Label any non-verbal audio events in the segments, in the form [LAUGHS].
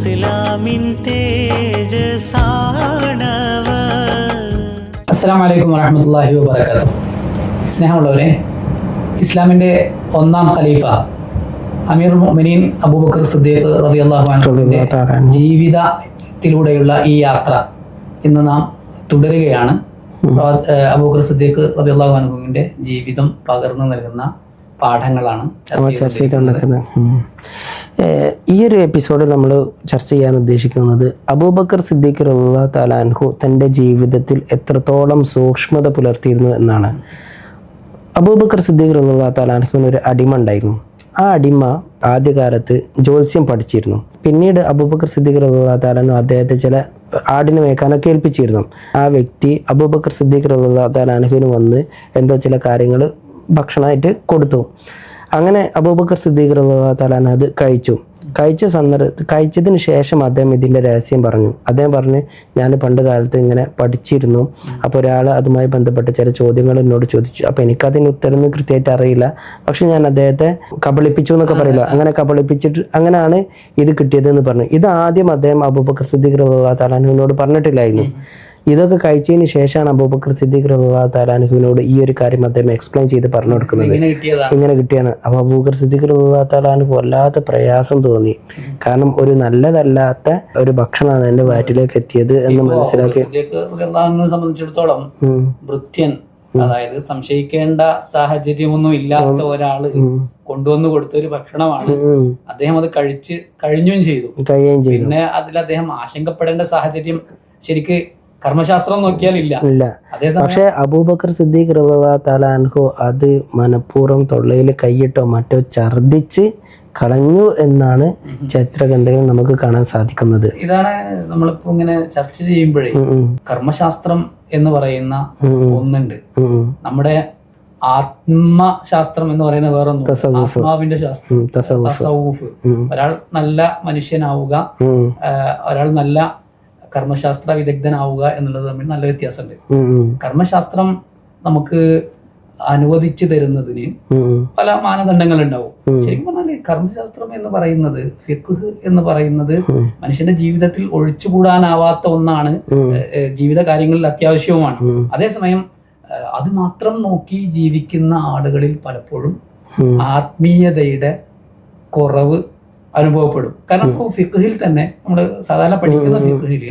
ഇസ്ലാമിൻ അസ്സാം വലൈക്കും വറഹമത്തല്ലാഹി വാബർക്കാത്തു സ്നേഹമുള്ളവരെ ഇസ്ലാമിന്റെ ഒന്നാം ഖലീഫ അമീർ മുഅ്മിനീൻ അബൂബക്കർ സിദ്ദീഖ് റളിയല്ലാഹു അൻഹുവിന്റെ ജീവിതത്തിലൂടെയുള്ള ഈ യാത്ര ഇന്ന് നാം തുടരുകയാണ്. അബൂബക്കർ സിദ്ദീഖ് റളിയല്ലാഹു അൻഹുവിന്റെ ജീവിതം പകർന്നു നൽകുന്ന പാഠങ്ങളാണ് ചർച്ച ചെയ്തുകൊണ്ടിരിക്കുന്നത്. ഈ ഒരു എപ്പിസോഡിൽ നമ്മൾ ചർച്ച ചെയ്യാൻ ഉദ്ദേശിക്കുന്നത് അബൂബക്കർ സിദ്ദീഖ് റളിയല്ലാഹു താലാൻഹു തന്റെ ജീവിതത്തിൽ എത്രത്തോളം സൂക്ഷ്മത പുലർത്തിയിരുന്നു എന്നാണ്. അബൂബക്കർ സിദ്ദീഖ് റളിയല്ലാഹു താലാൻഹുവിന് ഒരു അടിമ ഉണ്ടായിരുന്നു. ആ അടിമ ആദ്യകാലത്ത് ജ്യോത്സ്യം പഠിച്ചിരുന്നു. പിന്നീട് അബൂബക്കർ സിദ്ദീഖ് റളിയല്ലാഹു തആല അദ്ദേഹത്തെ ചില ആടിനെ മേക്കാനൊക്കെ ഏൽപ്പിച്ചിരുന്നു. ആ വ്യക്തി അബൂബക്കർ സിദ്ദീഖ് റളിയല്ലാഹു താലാൻഹുവിന് വന്ന് എന്തോ ചില കാര്യങ്ങൾ ഭക്ഷണമായിട്ട് കൊടുത്തു. അങ്ങനെ അബൂബക്കർ സിദ്ദീഖ് അൻഹു അത് കഴിച്ചു. കഴിച്ച സന്ദർഭ കഴിച്ചതിന് ശേഷം അദ്ദേഹം ഇതിന്റെ രഹസ്യം പറഞ്ഞു. അദ്ദേഹം പറഞ്ഞ് ഞാൻ പണ്ട് കാലത്ത് ഇങ്ങനെ പഠിച്ചിരുന്നു. അപ്പോൾ ഒരാൾ അതുമായി ബന്ധപ്പെട്ട ചില ചോദ്യങ്ങൾ എന്നോട് ചോദിച്ചു. അപ്പോൾ എനിക്കതിന് ഉത്തരം കൃത്യമായിട്ട് അറിയില്ല. പക്ഷെ ഞാൻ അദ്ദേഹത്തെ കബളിപ്പിച്ചു എന്നൊക്കെ പറയില്ല. അങ്ങനെ കബളിപ്പിച്ചിട്ട് അങ്ങനെയാണ് ഇത് കിട്ടിയതെന്ന് പറഞ്ഞു. ഇത് ആദ്യം അദ്ദേഹം അബൂബക്കർ സിദ്ദീഖ് അൻഹുവിനോട് പറഞ്ഞിട്ടില്ലായിരുന്നു. ഇതൊക്കെ കഴിച്ചതിന് ശേഷമാണ് അബൂബക്കർ സിദ്ദീഖ് റളിയല്ലാഹു താലാനുഹുവിനോട് ഈ ഒരു കാര്യം അദ്ദേഹം എക്സ്പ്ലെയിൻ ചെയ്ത് പറഞ്ഞു കൊടുക്കുന്നത്. ഇങ്ങനെ കിട്ടിയാണ് അപ്പൊ അബൂബക്കർ സിദ്ദീഖ് റളിയല്ലാഹു വല്ലാത്ത പ്രയാസം തോന്നി. കാരണം ഒരു നല്ലതല്ലാത്ത ഒരു ഭക്ഷണമാണ് എന്റെ വയറ്റിലേക്ക് എത്തിയത് എന്ന് മനസ്സിലാക്കി സംബന്ധിച്ചിടത്തോളം വൃത്യൻ. അതായത് സംശയിക്കേണ്ട സാഹചര്യമൊന്നും ഇല്ലാത്ത ഒരാൾ കൊണ്ടുവന്നു കൊടുത്ത ഒരു ഭക്ഷണമാണ്. അദ്ദേഹം അത് കഴിച്ച് കഴിഞ്ഞും ചെയ്തു. പിന്നെ അതിൽ അദ്ദേഹം ആശങ്കപ്പെടേണ്ട സാഹചര്യം ശരിക്ക് കർമ്മശാസ്ത്രം നോക്കിയാൽ ഇല്ല. പക്ഷെ അബൂബക്കർ സിദ്ദീഖ് അൻഹു അത് മനഃപൂർവം തൊള്ളയിൽ കൈയിട്ടോ മറ്റോ ഛർദിച്ച് കളഞ്ഞു എന്നാണ് ചരിത്രഗ്രന്ഥങ്ങളിൽ നമുക്ക് കാണാൻ സാധിക്കുന്നത്. ഇതാണ് നമ്മളിപ്പോ ഇങ്ങനെ ചർച്ച ചെയ്യുമ്പോഴേ കർമ്മശാസ്ത്രം എന്ന് പറയുന്ന ഒന്നുണ്ട്. നമ്മുടെ ആത്മശാസ്ത്രം എന്ന് പറയുന്ന വേറെ. ആത്മാവിന്റെ ശാസ്ത്രം. ഒരാൾ നല്ല മനുഷ്യനാവുക ഒരാൾ നല്ല കർമ്മശാസ്ത്ര വിദഗ്ധനാവുക എന്നുള്ളത് തമ്മിൽ നല്ല വ്യത്യാസമുണ്ട്. കർമ്മശാസ്ത്രം നമുക്ക് അനുവദിച്ചു തരുന്നതിന്. പല മാനദണ്ഡങ്ങൾ ഉണ്ടാവും. ശരിക്കും പറഞ്ഞാൽ കർമ്മശാസ്ത്രം എന്ന് പറയുന്നത് ഫിഖ് എന്ന് പറയുന്നത് മനുഷ്യന്റെ ജീവിതത്തിൽ ഒഴിച്ചുകൂടാനാവാത്ത ഒന്നാണ് ജീവിത കാര്യങ്ങളിൽ അത്യാവശ്യവുമാണ്. അതേസമയം അത് മാത്രം നോക്കി ജീവിക്കുന്ന ആളുകളിൽ പലപ്പോഴും ആത്മീയതയുടെ കുറവ് അനുഭവപ്പെടും. കാരണം ഇപ്പോൾ ഫിഖിൽ തന്നെ നമ്മൾ സാധാരണ പഠിക്കുന്ന ഫിഖിൽ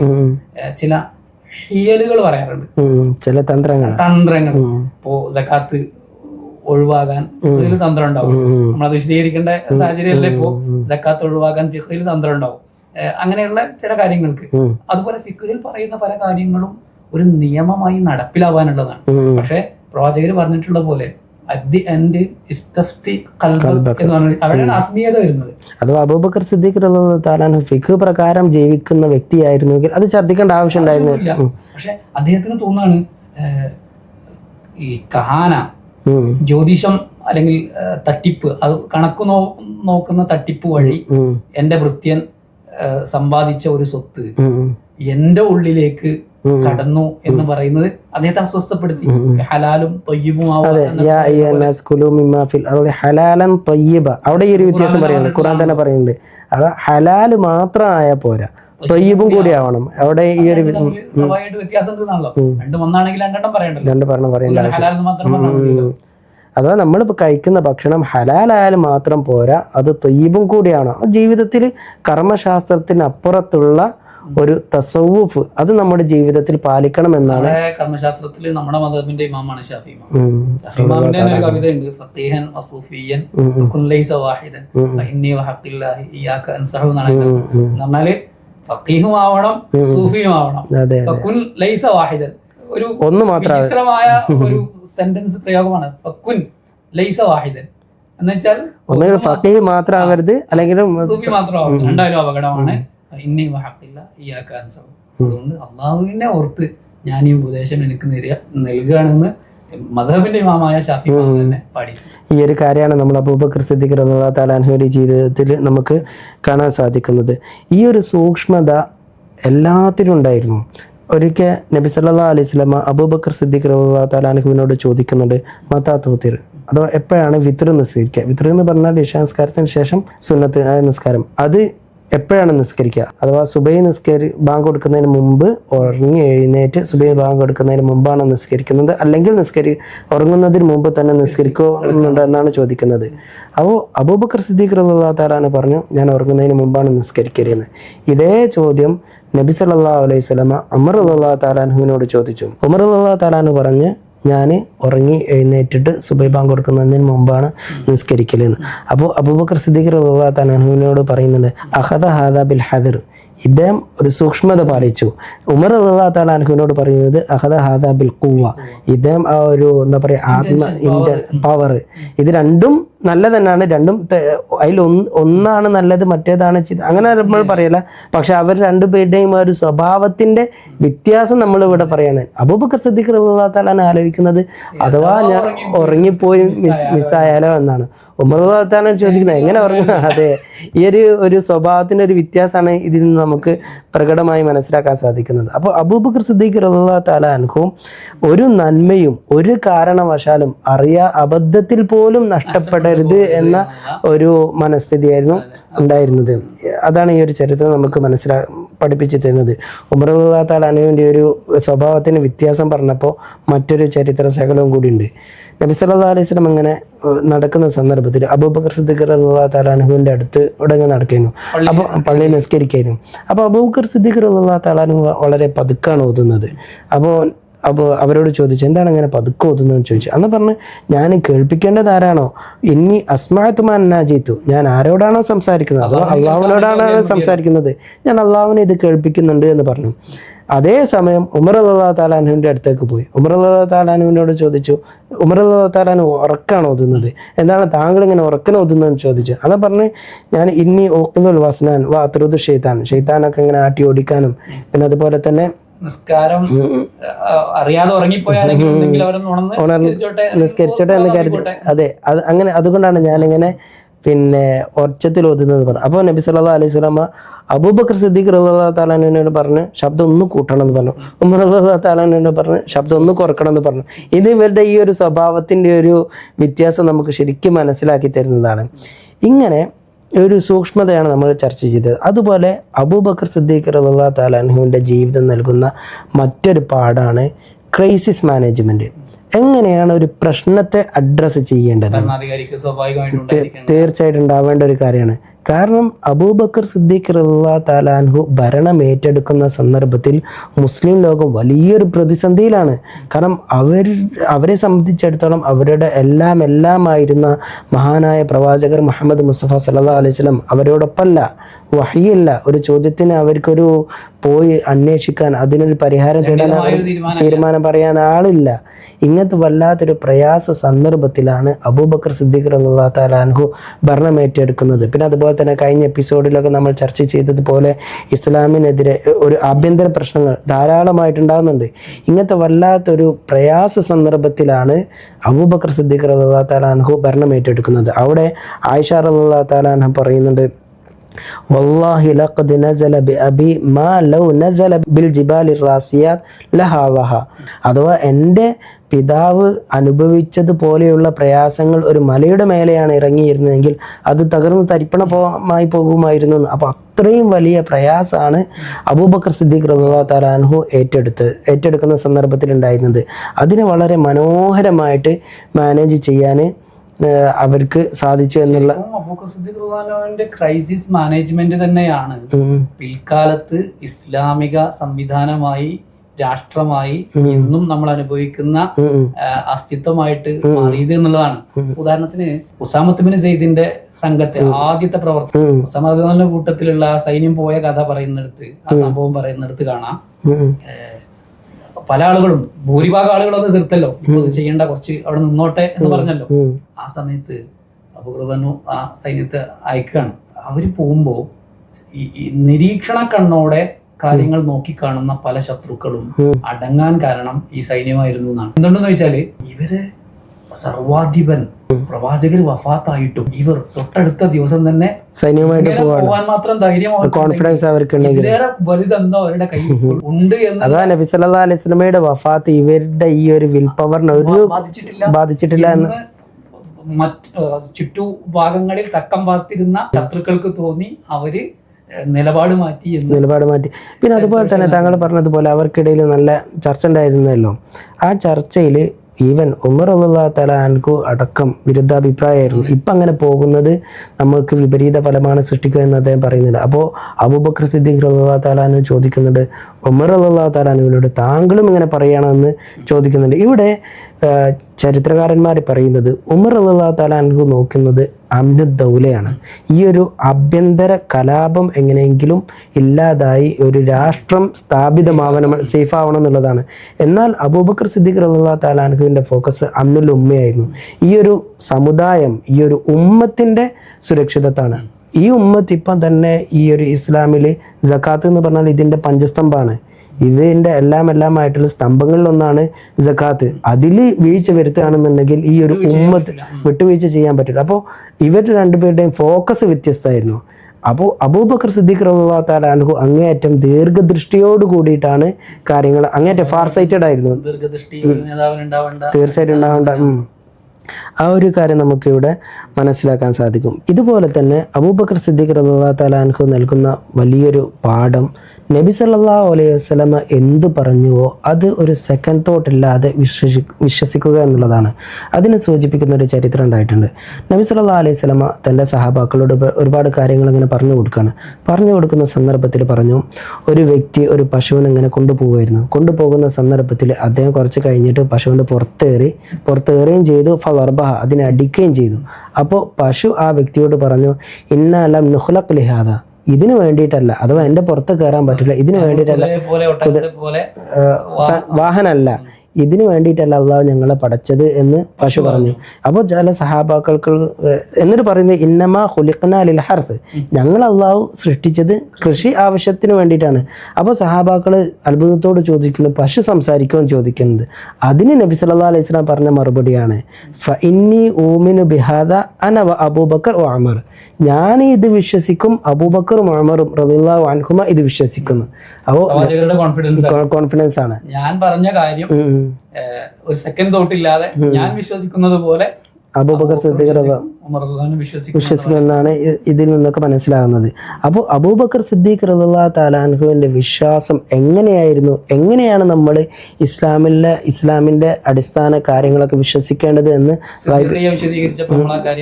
ചില ഹിയലുകൾ പറയാറുണ്ട്. ചില തന്ത്രങ്ങൾ. തന്ത്രങ്ങൾ. ഇപ്പോ സക്കാത്ത് ഒഴിവാകാൻ ഫിഖിൽ തന്ത്രം ഉണ്ടാവും നമ്മൾ നമ്മളത് വിശദീകരിക്കേണ്ട സാഹചര്യമല്ല ഇപ്പോ സക്കാത്ത് ഒഴിവാക്കാൻ ഫിഖിൽ തന്ത്രം ഉണ്ടാവും അങ്ങനെയുള്ള ചില കാര്യങ്ങൾക്ക്. അതുപോലെ ഫിഖിൽ പറയുന്ന പല കാര്യങ്ങളും ഒരു നിയമമായി നടപ്പിലാവാനുള്ളതാണ്. പക്ഷെ പ്രവാചകർ പറഞ്ഞിട്ടുള്ള പോലെ അറ്റ് എൻഡ് എന്ന് പറഞ്ഞ അവിടെയാണ് ആത്മീയത വരുന്നത്. അഥവാ അബൂബക്കർ സിദ്ദീഖ് റളിയല്ലാഹു ഫിഖ് പ്രകാരം ജീവിക്കുന്ന വ്യക്തിയായിരുന്നെങ്കിൽ അത് ഛർദ്ദിക്കേണ്ട ആവശ്യം ഉണ്ടായിരുന്നു. പക്ഷെ അദ്ദേഹത്തിന് തോന്നാണ് ഈ കഹാന ജ്യോതിഷം അല്ലെങ്കിൽ തട്ടിപ്പ് അത് കണക്ക് നോക്കുന്ന തട്ടിപ്പ് വഴി. എന്റെ വൃത്യൻ സമ്പാദിച്ച ഒരു സ്വത്ത്. എന്റെ ഉള്ളിലേക്ക് കടന്നു എന്ന് പറയുന്നത് അദ്ദേഹത്തെ അസ്വസ്ഥപ്പെടുത്തി. ഹലാലും ഹലാലൻ ത്വയ്യിബ അവിടെ ഈ ഒരു വ്യത്യാസം പറയുന്നുണ്ട്. ഖുറാൻ തന്നെ പറയുന്നുണ്ട്. അത് ഹലാൽ മാത്രം ആയാൽ പോരാ. തൊയ്യബും കൂടി ആവണം. അവിടെ ഈ ഒരു വ്യത്യാസം രണ്ടും ഒന്നാണെങ്കിൽ രണ്ടെണ്ണം പറയണ്ടല്ലോ. രണ്ട് പറഞ്ഞു പറയേണ്ട ഹലാൽ മാത്രം പറഞ്ഞാൽ മതിയല്ലോ. അഥവാ നമ്മളിപ്പോൾ കഴിക്കുന്ന ഭക്ഷണം ഹലാലായാലും മാത്രം പോരാ. അത് തൊയ്യബും കൂടിയാണ് ജീവിതത്തിൽ കർമ്മശാസ്ത്രത്തിന് അപ്പുറത്തുള്ള ഒരു തസവുഫ് അത് നമ്മുടെ ജീവിതത്തിൽ പാലിക്കണം എന്നാണ് കർമ്മശാസ്ത്രത്തിൽ നമ്മുടെ മതത്തിന്റെ ഇമാമാണ് ഷാഫി ഇമാം. ഷാഫി ഇമാമിന്റെ ഒരു കവിതയുണ്ട്. ഫത്തീഹൻ വസൂഫിയൻ വകുൻ ലൈസ വാഹിദൻ. വഹഖില്ലാഹി ഇയാക അൻസഹു എന്നാണ് അതിന്റെ പറഞ്ഞാൽ ഫത്തീഹും ആവണം സൂഫിയും ആവണം ഫക്കുൻ ലൈസ വാഹിദൻ. ഒരു ഒന്ന് മാത്രം വിചിത്രമായ ഒരു സെന്റൻസ് പ്രയോഗമാണ്. ഫക്കുൻ ലൈസ വാഹിദൻ. എന്ന് വെച്ചാൽ ഒന്നുകിൽ ഫക്കീഹ് മാത്രമാവരുത് അല്ലെങ്കിൽ സൂഫി രണ്ടായാലും അപകടമാണ്. ഇന്നീ വഹക്കില്ല ഇയാക്ക അൻസഹു അതുകൊണ്ട് അള്ളാഹുവിനെ ഓർത്ത് ഞാൻ ഈ ഉപദേശം എനിക്ക് നൽകുകയാണെന്ന് മധബിന്റെ ഇമാമായ ഷാഫി തന്നെ പാടി ഈ ഒരു കാര്യമാണ് നമ്മൾ അബൂബക്കർ സിദ്ദീഖ് റളിയല്ലാഹു തആല അൻഹുവിന്റെ ജീവിതത്തിൽ നമുക്ക് കാണാൻ സാധിക്കുന്നത്. ഈ ഒരു സൂക്ഷ്മത എല്ലാത്തിനും ഉണ്ടായിരുന്നു. ഒരിക്കൽ നബി സല്ലാ അലൈഹി വസല്ലമ അബൂബക്കർ സിദ്ദിഖ് റളിയല്ലാഹു താലാൻഹുവിനോട് ചോദിക്കുന്നുണ്ട് മതാ തോത്തിർ അഥവാ എപ്പോഴാണ് വിത്രു നിസ്കരിക്കുക? വിത്രു എന്ന് പറഞ്ഞാൽ ഇഷാ നിസ്കാരത്തിന് ശേഷം സുന്നത്ത് നിസ്കാരം. അത് എപ്പോഴാണ് നിസ്കരിക്കുക? അഥവാ സുബൈ നിസ്കരി ബാങ്ക് കൊടുക്കുന്നതിന് മുമ്പ് ഉറങ്ങി എഴുന്നേറ്റ് സുബൈ ബാങ്ക് കൊടുക്കുന്നതിന് മുമ്പാണ് നിസ്കരിക്കുന്നത്? അല്ലെങ്കിൽ നിസ്കരി ഉറങ്ങുന്നതിന് മുമ്പ് തന്നെ നിസ്കരിക്കുന്നുണ്ട് എന്നാണ് ചോദിക്കുന്നത്. അപ്പോൾ അബൂബക്കർ സിദ്ദീഖ് താലാന് പറഞ്ഞു ഞാൻ ഉറങ്ങുന്നതിന് മുമ്പാണ് നിസ്കരിക്കരുതെന്ന് ഇതേ ചോദ്യം നബി സല്ലല്ലാഹു അലൈഹി സ്വലമ അമർ അള്ളാഹ് താലാൻഹുവിനോട് ചോദിച്ചു. ഉമർ അള്ളാഹ് താലാൻഹു പറഞ്ഞ് ഞാൻ ഉറങ്ങി എഴുന്നേറ്റിട്ട് സുബൈ ബാങ്ക് കൊടുക്കുന്നതിന് മുമ്പാണ് നിസ്കരിക്കലെന്ന്. അപ്പോൾ അബൂബക്കർ സിദ്ദീഖ് റളിയല്ലാഹു തനഹുവിനോട് പറയുന്നുണ്ട് അഹദ ഹാദ ബിൽ ഹദർ. ഇദ്ദേഹം ഒരു സൂക്ഷ്മത പാലിച്ചു. ഉമർ അള്ളാഹു താലാൻഹുവിനോട് പറയുന്നത് അഹദ ഹാദ ബിൽ കുവ ഇദ്ദേഹം ആ ഒരു എന്താ പറയുക ആത്മ പവർ ഇത് രണ്ടും നല്ലത് തന്നെയാണ് രണ്ടും അതിൽ ഒന്ന് ഒന്നാണ് നല്ലത് മറ്റേതാണ് ചെയ്ത് അങ്ങനെ നമ്മൾ പറയല. പക്ഷെ അവർ രണ്ടുപേരുടെയും ആ ഒരു സ്വഭാവത്തിന്റെ വ്യത്യാസം നമ്മൾ ഇവിടെ പറയാണ്. അബൂബക്കർ സദ്ദിഖ് റഹ്ലാത്താലാണ് ആലോചിക്കുന്നത് അഥവാ ഞാൻ ഉറങ്ങിപ്പോയി മിസ് മിസ്സായാലോ എന്നാണ്. ഉമർ ചോദിക്കുന്നത് എങ്ങനെ ഉറങ്ങുക [LAUGHS] അതെ. ഈ ഒരു ഒരു സ്വഭാവത്തിന്റെ ഒരു വ്യത്യാസമാണ് ഇതിൽ നിന്ന് നമുക്ക് പ്രകടമായി മനസ്സിലാക്കാൻ സാധിക്കുന്നത്. അപ്പോൾ അബൂബക്കർ സിദ്ദീഖ് റഹ്ലാത്താല അനുഭവം ഒരു നന്മയും ഒരു കാരണവശാലും അറിയാ അബദ്ധത്തിൽ പോലും നഷ്ടപ്പെടരുത് എന്ന ഒരു മനസ്ഥിതിയായിരുന്നു ഉണ്ടായിരുന്നത്. അതാണ് ഈ ഒരു ചരിത്രം നമുക്ക് മനസ്സിലാ പഠിപ്പിച്ചു തരുന്നത്. ഉമർ താൽ അനുവിന്റെ ഒരു സ്വഭാവത്തിന് വ്യത്യാസം പറഞ്ഞപ്പോൾ മറ്റൊരു ചരിത്ര ശകലവും കൂടി ഉണ്ട് നബി സല്ലല്ലാഹു അലൈഹി അങ്ങനെ നടക്കുന്ന സന്ദർഭത്തിൽ അബൂബക്കർ സിദ്ദീഖ് റളിയല്ലാഹു തആല അനുവിന്റെ അടുത്ത് ഉടങ്ങി നടക്കുന്നു അപ്പോൾ പള്ളിയിൽ നിസ്കരിക്കായിരുന്നു അപ്പോൾ അബൂബക്കർ സിദ്ദീഖ് തആല അനു വളരെ പതുക്കാണ് ഓതുന്നത്. അപ്പോൾ അപ്പോൾ അവരോട് ചോദിച്ചു എന്താണ് അങ്ങനെ പതുക്കെ ഓതുന്നതെന്ന് ചോദിച്ചു? അന്ന് പറഞ്ഞ് ഞാൻ കേൾപ്പിക്കേണ്ടത് ആരാണോ? ഇനി അസ്മാത്തുമാൻ നാജീത്തു ഞാൻ ആരോടാണോ സംസാരിക്കുന്നത്? അതോ അള്ളാഹുവിനോടാണ് സംസാരിക്കുന്നത്? ഞാൻ അള്ളാഹുവിനെ ഇത് കേൾപ്പിക്കുന്നുണ്ട് എന്ന് പറഞ്ഞു. അതേ സമയം ഉമർ അള്ളാഹ് താലാനുവിന്റെ അടുത്തേക്ക് പോയി. ഉമർ അള്ളാഹ് താലാനുവിനോട് ചോദിച്ചു ഉമർ അള്ളാഹ് താലാനു ഉറക്കാണ് ഓതുന്നത്? എന്താണ് താങ്കൾ ഇങ്ങനെ ഉറക്കനെ ഓതുന്നതെന്ന് ചോദിച്ചു? അതാ പറഞ്ഞ് ഞാൻ ഇന്നി ഓക്കുന്നുൽ വസ്നാൻ വാ അത്രുദ് ഷെയ്ത്താൻ ഷെയ്ത്താനൊക്കെ ഇങ്ങനെ ആട്ടി ഓടിക്കാനും പിന്നെ അതുപോലെ തന്നെ നിസ്കാരം അറിയാതെ ഉറങ്ങിപ്പോയാണെങ്കിൽ നിസ്കരിച്ചോട്ടെ, എന്ന് കരുതി. അതെ അത് അങ്ങനെ അതുകൊണ്ടാണ് ഞാനിങ്ങനെ പിന്നെ ഒച്ചത്തിൽ ഓതുന്നത് പറഞ്ഞു അപ്പോൾ നബി സല്ലാ അലൈഹി സ്വലാമ അബൂബക്കർ സിദ്ദീഖ് റളിയല്ലാഹു താലാനോട് പറഞ്ഞ് ശബ്ദം ഒന്ന് കൂട്ടണം എന്ന് പറഞ്ഞു. ഉമർ റളിയല്ലാഹു താലാനോട് പറഞ്ഞ് ശബ്ദം ഒന്ന് കുറക്കണം എന്ന് പറഞ്ഞു. ഇത് ഇവരുടെ ഈ ഒരു സ്വഭാവത്തിന്റെ ഒരു വ്യത്യാസം നമുക്ക് ശരിക്കും മനസ്സിലാക്കി തരുന്നതാണ്. ഇങ്ങനെ ഒരു സൂക്ഷ്മതയാണ് നമ്മൾ ചർച്ച ചെയ്തത്. അതുപോലെ അബൂബക്കർ സിദ്ദീഖ് റളിയല്ലാഹു താലാൻഹുവിന്റെ ജീവിതം നൽകുന്ന മറ്റൊരു പാഠാണ് ക്രൈസിസ് മാനേജ്മെന്റ് എങ്ങനെയാണ് ഒരു പ്രശ്നത്തെ അഡ്രസ്സ് ചെയ്യേണ്ടത്? തീർച്ചയായിട്ടും ഉണ്ടാവേണ്ട ഒരു കാര്യമാണ്. കാരണം അബൂബക്കർ സിദ്ദീഖ് റല്ലാ താലാൻഹു ഭരണം ഏറ്റെടുക്കുന്ന സന്ദർഭത്തിൽ മുസ്ലിം ലോകം വലിയൊരു പ്രതിസന്ധിയിലാണ്. കാരണം അവർ അവരെ സംബന്ധിച്ചിടത്തോളം അവരുടെ എല്ലാം എല്ലാമായിരുന്ന മഹാനായ പ്രവാചകർ മുഹമ്മദ് മുസ്തഫ സല്ലാ അലൈഹി സ്വലം അവരോടൊപ്പമല്ല വഹിയല്ല. ഒരു ചോദ്യത്തിന് അവർക്കൊരു പോയി അന്വേഷിക്കാൻ അതിനൊരു പരിഹാരം തേടാൻ തീരുമാനം പറയാൻ ആളില്ല. ഇങ്ങനത്തെ വല്ലാത്തൊരു പ്രയാസ സന്ദർഭത്തിലാണ് അബൂബക്കർ സിദ്ദീഖ് റളിയല്ലാഹു തആല അൻഹു ഭരണം ഏറ്റെടുക്കുന്നത് പിന്നെ അതുപോലെ തന്നെ കഴിഞ്ഞ എപ്പിസോഡിലൊക്കെ നമ്മൾ ചർച്ച ചെയ്തതുപോലെ ഇസ്ലാമിനെതിരെ ഒരു ആഭ്യന്തര പ്രശ്നങ്ങൾ ധാരാളമായിട്ടുണ്ടാകുന്നുണ്ട്. ഇങ്ങനത്തെ വല്ലാത്തൊരു പ്രയാസ സന്ദർഭത്തിലാണ് അബൂബക്കർ സിദ്ദീഖ് റളിയല്ലാഹു തആല അൻഹു ഭരണം ഏറ്റെടുക്കുന്നത് അവിടെ ആയിഷ റളിയല്ലാഹു തആല അൻഹ പറയുന്നുണ്ട് വല്ലാഹി ലഖദ് നസല ബിഅബി മാ ലൗ നസല ബിൽ ജിബാലി റാസിയാത് അഥവാ എന്റെ പിതാവ് അനുഭവിച്ചതുപോലെയുള്ള പ്രയാസങ്ങൾ ഒരു മലയുടെ മേലെയാണ് ഇറങ്ങിയിരുന്നതെങ്കിൽ അത് തകർന്ന് തരിപ്പണ പോയി പോകുമായിരുന്നു. അപ്പോൾ അത്രയും വലിയ പ്രയാസമാണ് അബൂബക്കർ സിദ്ദീഖ് റഹ്ലാ താലാൻഹു ഏറ്റെടുത്ത് ഏറ്റെടുക്കുന്ന സന്ദർഭത്തിൽ ഉണ്ടായിരുന്നത് അതിനെ വളരെ മനോഹരമായിട്ട് മാനേജ് ചെയ്യാൻ അവർക്ക് സാധിച്ചു എന്നുള്ള ക്രൈസിസ് മാനേജ്മെന്റ് തന്നെയാണ്. പിൽക്കാലത്ത് ഇസ്ലാമിക സംവിധാനമായി രാഷ്ട്രമായി ഇന്നും നമ്മൾ അനുഭവിക്കുന്ന അസ്തിത്വമായിട്ട് മാറിയത് എന്നുള്ളതാണ്. ഉദാഹരണത്തിന് ഉസാമത്തുബിൻ സെയ്ദിന്റെ സംഘത്തെ ആദ്യത്തെ പ്രവർത്തനം ഉസാമത്തുബിന്റെ ഉസാമത്തിന്റെ കൂട്ടത്തിലുള്ള സൈന്യം പോയ കഥ പറയുന്നിടത്ത് ആ സംഭവം പറയുന്നിടത്ത് കാണാം. പല ആളുകളും ഭൂരിഭാഗം ആളുകളും അത് എതിർത്തല്ലോ ഇത് ചെയ്യേണ്ട കുറച്ച് അവിടെ നിന്നോട്ടെ എന്ന് പറഞ്ഞല്ലോ. ആ സമയത്ത് അപകൃതനു ആ സൈന്യത്തെ അയക്കുകയാണ്. അവർ പോകുമ്പോ ഈ നിരീക്ഷണ കണ്ണോടെ കാര്യങ്ങൾ നോക്കി കാണുന്ന പല ശത്രുക്കളും അടങ്ങാൻ കാരണം ഈ സൈന്യമായിരുന്നു എന്നാണ്. എന്തുകൊണ്ടെന്ന് വെച്ചാൽ ഇവർ സർവാധിപൻ പ്രവാചകർ വഫാത്തായിട്ടും ഇവർ തൊട്ടടുത്ത ദിവസം തന്നെ സൈന്യവുമായിട്ട് പോവാൻ മാത്രം ധൈര്യം കോൺഫിഡൻസ് അവർക്ക് വലുതെന്തോ അവരുടെ കയ്യിൽ [LAUGHS] ഉണ്ട് എന്ന് അതാ നബി സല്ലല്ലാഹു അലൈഹി വസല്ലമയുടെ വഫാത്ത് ഇവരുടെ ഈ ഒരു വിൽ പവറിനെ ഒരു ബാധിച്ചിട്ടില്ല. എന്ന് മറ്റ് ചുറ്റു ഭാഗങ്ങളിൽ തക്കം പാർത്തിരുന്ന ശത്രുക്കൾക്ക് തോന്നി അവർ നിലപാട് മാറ്റി എന്ന് നിലപാട് മാറ്റി. പിന്നെ അതുപോലെ തന്നെ താങ്കൾ പറഞ്ഞതുപോലെ അവർക്കിടയിൽ നല്ല ചർച്ച ഉണ്ടായിരുന്നല്ലോ. ആ ചർച്ചയിൽ ഈവൻ ഉമർ അള്ളാ തല അൻകു അടക്കം വിരുദ്ധാഭിപ്രായമായിരുന്നു. ഇപ്പം അങ്ങനെ പോകുന്നത് നമ്മൾക്ക് വിപരീത ഫലമാണ് സൃഷ്ടിക്കുക എന്ന് അദ്ദേഹം പറയുന്നുണ്ട്. അപ്പോൾ അബൂബക്കർ സിദ്ദീഖ് അള്ളാ തലാനു ചോദിക്കുന്നുണ്ട് ഉമർ അള്ളാ തലാനുവിനോട് താങ്കളും ഇങ്ങനെ പറയണമെന്ന് ചോദിക്കുന്നുണ്ട്. ഇവിടെ ചരിത്രകാരന്മാർ പറയുന്നത് ഉമർ അള്ളാ താലാൻഹു നോക്കുന്നത് അമ്നുദ്ദൗലയാണ് ഈ ഒരു ആഭ്യന്തര കലാപം എങ്ങനെയെങ്കിലും ഇല്ലാതായി ഒരു രാഷ്ട്രം സ്ഥാപിതമാവണം സേഫ് ആവണം എന്നുള്ളതാണ്. എന്നാൽ അബൂബക്കർ സിദ്ദീഖ് അള്ളാ താലാൻഹുവിന്റെ ഫോക്കസ് അമ്നുൽ ഉമ്മയായിരുന്നു. ഈ ഒരു സമുദായം ഈ ഒരു ഉമ്മത്തിന്റെ സുരക്ഷിതത്വമാണ് ഈ ഉമ്മത്ത് ഇപ്പം തന്നെ ഈ ഒരു ഇസ്ലാമിൽ ജക്കാത്ത് എന്ന് പറഞ്ഞാൽ ഇതിന്റെ പഞ്ചസ്തംഭമാണ്. ഇതിന്റെ എല്ലാം എല്ലാം ആയിട്ടുള്ള സ്തംഭങ്ങളിലൊന്നാണ് ജക്കാത്ത്. അതിൽ വീഴ്ച വരുത്തുകയാണെന്നുണ്ടെങ്കിൽ ഈ ഒരു ഉമ്മത്ത് വിട്ടുവീഴ്ച ചെയ്യാൻ പറ്റില്ല. അപ്പോൾ ഇവർ രണ്ടുപേരുടെയും ഫോക്കസ് വ്യത്യസ്തമായിരുന്നു. അപ്പോൾ അബൂബക്കർ സിദ്ദീഖ് റഹ്ലാ താലാൻഹു അങ്ങേയറ്റം ദീർഘദൃഷ്ടിയോട് കൂടിയിട്ടാണ് കാര്യങ്ങൾ. അങ്ങേയറ്റം ഫാർ സൈറ്റഡ് ആയിരുന്നു. തീർച്ചയായിട്ടും ഉണ്ടാവേണ്ട. ആ ഒരു കാര്യം നമുക്കിവിടെ മനസ്സിലാക്കാൻ സാധിക്കും. ഇതുപോലെ തന്നെ അബൂബക്കർ സിദ്ദീഖ് റളിയല്ലാഹു താലാൻഹു നൽകുന്ന വലിയൊരു പാഠം നബി സല്ലാ അലൈഹി വസ്ലമ എന്ത് പറഞ്ഞുവോ അത് ഒരു സെക്കൻഡ് തോട്ട് ഇല്ലാതെ വിശ്വസി വിശ്വസിക്കുക എന്നുള്ളതാണ്. അതിനെ സൂചിപ്പിക്കുന്ന ഒരു ചരിത്രം ഉണ്ടായിട്ടുണ്ട്. നബി സല്ലാ അലൈഹി വസല്ലമ തന്റെ സഹാബാക്കളോട് ഒരുപാട് കാര്യങ്ങൾ ഇങ്ങനെ പറഞ്ഞു കൊടുക്കുകയാണ് പറഞ്ഞു കൊടുക്കുന്ന സന്ദർഭത്തിൽ പറഞ്ഞു ഒരു വ്യക്തി ഒരു പശുവിനെ ഇങ്ങനെ കൊണ്ടുപോകുമായിരുന്നു കൊണ്ടുപോകുന്ന സന്ദർഭത്തിൽ അദ്ദേഹം കുറച്ച് കഴിഞ്ഞിട്ട് പശുവിന്റെ പുറത്തേറി പുറത്തേറുകയും ചെയ്തു. ഫലർബഹ അതിനെ അടിക്കുകയും ചെയ്തു. അപ്പോൾ പശു ആ വ്യക്തിയോട് പറഞ്ഞു ഇന്നലം നുഹ്ലഖ് ലിഹാദ. ഇതിന് വേണ്ടിയിട്ടല്ല. അഥവാ എന്റെ പുറത്ത് കയറാൻ പറ്റില്ല ഇതിനു വേണ്ടിയിട്ടല്ല. വാഹനല്ല വാഹനമല്ല. ഇതിനു വേണ്ടിയിട്ടല്ല അള്ളാഹു ഞങ്ങളെ പടച്ചത് എന്ന് പശു പറഞ്ഞു. അപ്പോൾ ചില സഹാബാക്കൾക്ക് എന്നിട്ട് പറയുന്നത് ഇന്നമ ഹുലിഖന അലിൽ ഹർസ്. ഞങ്ങൾ അള്ളാഹു സൃഷ്ടിച്ചത് കൃഷി ആവശ്യത്തിന് വേണ്ടിയിട്ടാണ്. അപ്പോൾ സഹാബാക്കൾ അത്ഭുതത്തോട് ചോദിക്കുന്നു പശു സംസാരിക്കുമെന്ന് ചോദിക്കുന്നത്. അതിന് നബി സല്ലാ അലൈഹി സ്വലാം പറഞ്ഞ മറുപടിയാണ് ഫ ഇന്നി ഊമിനു ബിഹാദ അനവ അബൂബക്കർ വ ഉമർ. ഞാൻ ഇത് വിശ്വസിക്കും അബൂബക്കറും ഉമറും റളിയല്ലാഹു വാൻകുമ ഇത് വിശ്വസിക്കുന്നു. അപ്പോൾ കോൺഫിഡൻസ് ആണ്. ഞാൻ പറഞ്ഞ കാര്യം ഒരു സെക്കൻഡ് തോട്ടില്ലാതെ ഞാൻ വിശ്വസിക്കുന്നത് പോലെ അബൂബക്കർ സിദ്ദീഖ് വിശ്വസിക്കുമെന്നാണ് ഇതിൽ നിന്നൊക്കെ മനസ്സിലാകുന്നത്. അപ്പോൾ അബൂബക്കർ സിദ്ദീഖ് റഹ്ലാ താലാൻഹുവിന്റെ വിശ്വാസം എങ്ങനെയായിരുന്നു? എങ്ങനെയാണ് നമ്മൾ ഇസ്ലാമിലെ ഇസ്ലാമിന്റെ അടിസ്ഥാന കാര്യങ്ങളൊക്കെ വിശ്വസിക്കേണ്ടത് എന്ന്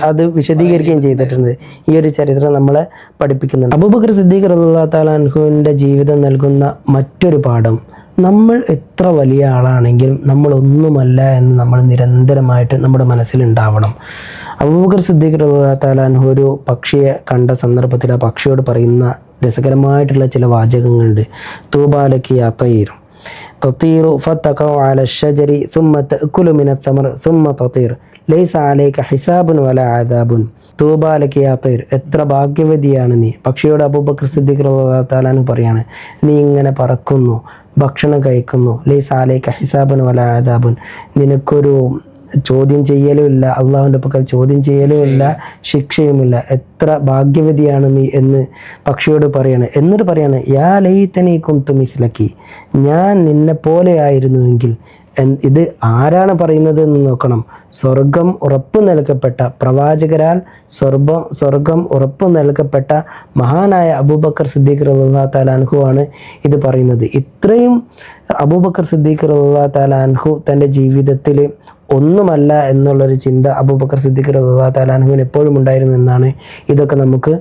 അത് വിശദീകരിക്കുകയും ചെയ്തിട്ടുണ്ട്. ഈ ഒരു ചരിത്രം നമ്മളെ പഠിപ്പിക്കുന്നുണ്ട്. അബൂബക്കർ സിദ്ദീഖ് റഹ്ലാ താലാൻഹുവിന്റെ ജീവിതം നൽകുന്ന മറ്റൊരു പാഠം. നമ്മൾ എത്ര വലിയ ആളാണെങ്കിലും നമ്മളൊന്നുമല്ല എന്ന് നമ്മൾ നിരന്തരമായിട്ട് നമ്മുടെ മനസ്സിലുണ്ടാവണം അബൂബക്കർ സിദ്ദീഖ് റളിയല്ലാഹു തആല അൻഹു ഒരു പക്ഷിയെ കണ്ട സന്ദർഭത്തിൽ ആ പക്ഷിയോട് പറയുന്ന രസകരമായിട്ടുള്ള ചില വാചകങ്ങളുണ്ട് തൂബാലക്ക് യാത്രയും تطير فتقع على الشجر ثم تأكل من الثمر ثم تطير ലൈസ ആലൈക ഹിസാബുൻ വല ആദാബുൻ തൂബാലക്ക് യാത്തീർ എത്ര ഭാഗ്യവതിയാണ് നീ പക്ഷിയോട് അബൂബക്കർ സിദ്ദീഖ് താലാന് പറയാണ് നീ ഇങ്ങനെ പറക്കുന്നു ഭക്ഷണം കഴിക്കുന്നു. ലൈസ സാലേക്ക് ഹിസാബൻ വല ആദാബുൻ നിനക്കൊരു ചോദ്യം ചെയ്യലും ഇല്ല. അള്ളാഹുവിന്റെ പക്കൽ ചോദ്യം ചെയ്യലും ഇല്ല ശിക്ഷയുമില്ല എത്ര ഭാഗ്യവതിയാണ് നീ എന്ന് പക്ഷിയോട് പറയാണ്. എന്നിട്ട് പറയാണ് യാ ലൈതനി കുന്തു മിസ്ലക്കി. ഞാൻ നിന്നെ പോലെ ആയിരുന്നുവെങ്കിൽ ഇത് ആരാണ് പറയുന്നത് എന്ന് നോക്കണം. സ്വർഗം ഉറപ്പ് നൽകപ്പെട്ട പ്രവാചകരാൽ സ്വർഗം സ്വർഗം ഉറപ്പ് നൽകപ്പെട്ട മഹാനായ അബൂബക്കർ സിദ്ദീഖ് റല്ലാ താലാൻഹു ആണ് ഇത് പറയുന്നത്. ഇത്രയും അബൂബക്കർ സിദ്ദീഖ് റഹ്ലാ താലാൻഹു തന്റെ ജീവിതത്തിൽ ഒന്നുമല്ല എന്നുള്ളൊരു ചിന്ത അബൂബക്കർ സിദ്ദീഖ് റഹ്ലാ താലാൻഹുവിന് എപ്പോഴും ഉണ്ടായിരുന്നു എന്നാണ് ഇതൊക്കെ നമുക്ക്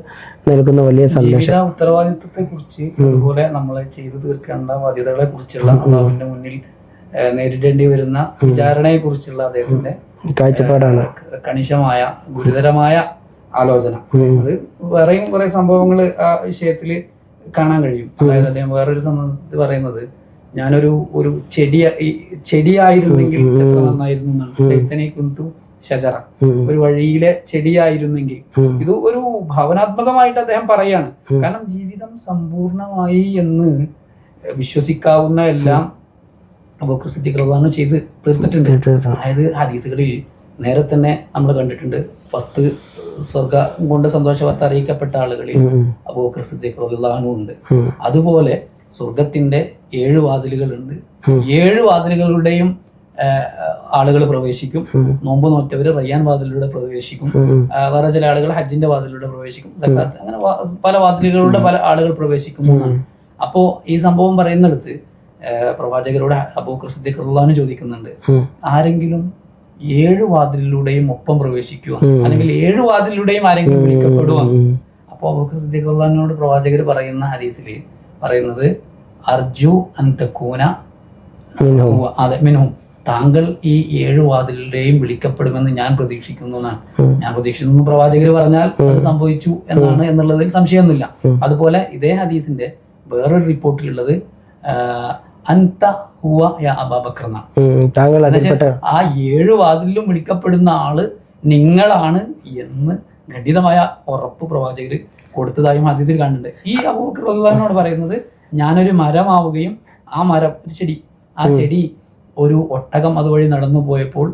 നൽകുന്ന വലിയ സന്ദേശം ഉത്തരവാദിത്വത്തെ കുറിച്ച് അതുപോലെ നമ്മൾ ചെയ്തു തീർക്കേണ്ട ബാധ്യതകളെ കുറിച്ചുള്ള അള്ളാഹുവിന്റെ മുന്നിൽ നേരിടേണ്ടി വരുന്ന വിചാരണയെ കുറിച്ചുള്ള അദ്ദേഹത്തിന്റെ കാഴ്ചപ്പാടാണ്. കണിശമായ ഗുരുതരമായ ആലോചന. അത് വേറെയും കുറെ സംഭവങ്ങൾ ആ വിഷയത്തിൽ കാണാൻ കഴിയും. അതായത് അദ്ദേഹം വേറൊരു സംബന്ധത്തിൽ പറയുന്നത് ഞാനൊരു ഒരു ചെടി ചെടിയായിരുന്നെങ്കിൽ എത്ര നന്നായിരുന്നു എന്നാണ്. ലൈത്തനെ കുന്തു ഷജറ ഒരു വഴിയിലെ ചെടിയായിരുന്നെങ്കിൽ. ഇത് ഒരു ഭാവനാത്മകമായിട്ട് അദ്ദേഹം പറയാണ്. കാരണം ജീവിതം സമ്പൂർണമായി എന്ന് വിശ്വസിക്കാവുന്ന എല്ലാം അബൂക്കർ സിദ്ദീഖ് ചെയ്ത് തീർത്തിട്ടുണ്ട്. അതായത് ഹദീസുകളിൽ നേരെ തന്നെ നമ്മൾ കണ്ടിട്ടുണ്ട്. പത്ത് സ്വർഗം കൊണ്ട് സന്തോഷവാർത്ത അറിയിക്കപ്പെട്ട ആളുകളിൽ ഉം. അബൂബക്കർ സിദ്ദീഖ് ഉണ്ട്. അതുപോലെ സ്വർഗത്തിന്റെ ഏഴ് വാതിലുകളുണ്ട്. ഏഴ് വാതിലുകളുടെയും ആളുകൾ പ്രവേശിക്കും. നോമ്പ് നോറ്റവർ റയ്യാൻ വാതിലൂടെ പ്രവേശിക്കും. വേറെ ചില ആളുകൾ ഹജ്ജിന്റെ വാതിലൂടെ പ്രവേശിക്കും. സക്കാത്ത് അങ്ങനെ പല വാതിലുകളിലൂടെ പല ആളുകൾ പ്രവേശിക്കുന്നു എന്നാണ്. അപ്പോ ഈ സംഭവം പറയുന്നിടത്ത് പ്രവാചകരോട് സിദ്ദീഖ് റളിയല്ലാഹു ചോദിക്കുന്നുണ്ട്. ആരെങ്കിലും ഏഴ് വാതിലിലൂടെയും ഒപ്പം പ്രവേശിക്കുമോ അല്ലെങ്കിൽ ഏഴ് വാതിലിലൂടെയും ആരെങ്കിലും വിളിക്കപ്പെടുക. അപ്പോൾ സിദ്ദീഖ് റളിയല്ലാഹുവിനോട് പ്രവാചകർ പറയുന്ന ഹദീസിൽ പറയുന്നത് അർജു അന്തക്കൂന അതെ മിനു താങ്കൾ ഈ ഏഴു വാതിലുടെയും വിളിക്കപ്പെടുമെന്ന് ഞാൻ പ്രതീക്ഷിക്കുന്നു എന്നാണ്. ഞാൻ പ്രതീക്ഷിക്കുന്നു പ്രവാചകർ പറഞ്ഞാൽ അത് സംഭവിച്ചു എന്നാണ് എന്നുള്ളതിൽ സംശയമൊന്നുമില്ല. അതുപോലെ ഇതേ ഹദീസിന്റെ വേറൊരു റിപ്പോർട്ടിലുള്ളത് അന്ത ഹുവ യാ അബാബക്കർ എന്നാണ്. ആ ഏഴു വാതിലിലും വിളിക്കപ്പെടുന്ന ആൾ നിങ്ങളാണ് എന്ന് ഖണ്ഡിതമായ ഉറപ്പ് പ്രവാചകർ കൊടുത്തതായും ഹദീസിൽ കണ്ടിട്ടുണ്ട് ഈ അബൂബക്കർ പറയുന്നത് ഞാനൊരു മരമാവുകയും ആ മരം ഒരു ചെടി ആ ചെടി ഒരു ഒട്ടകം അതുവഴി നടന്നു പോയപ്പോൾ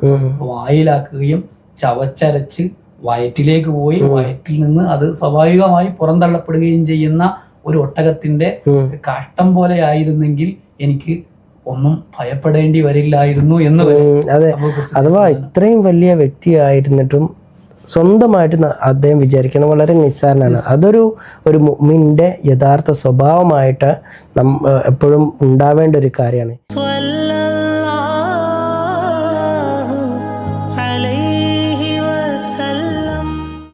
വായിലാക്കുകയും ചവച്ചരച്ച് വയറ്റിലേക്ക് പോയി വയറ്റിൽ നിന്ന് അത് സ്വാഭാവികമായി പുറന്തള്ളപ്പെടുകയും ചെയ്യുന്ന ഒരു ഒട്ടകത്തിന്റെ കഷ്ടം പോലെ ആയിരുന്നെങ്കിൽ എനിക്ക് ഒന്നും ഭയപ്പെടേണ്ടി വരില്ലായിരുന്നു എന്ന് അതെ. അഥവാ ഇത്രയും വലിയ വ്യക്തിയായിരുന്നിട്ടും സ്വന്തമായിട്ട് അദ്ദേഹം വിചാരിക്കണം വളരെ നിസ്സാരനാണ്. അതൊരു ഒരു മുഅ്മിന്റെ യഥാർത്ഥ സ്വഭാവമായിട്ട് നം എപ്പോഴും ഉണ്ടാവേണ്ട ഒരു കാര്യമാണ്.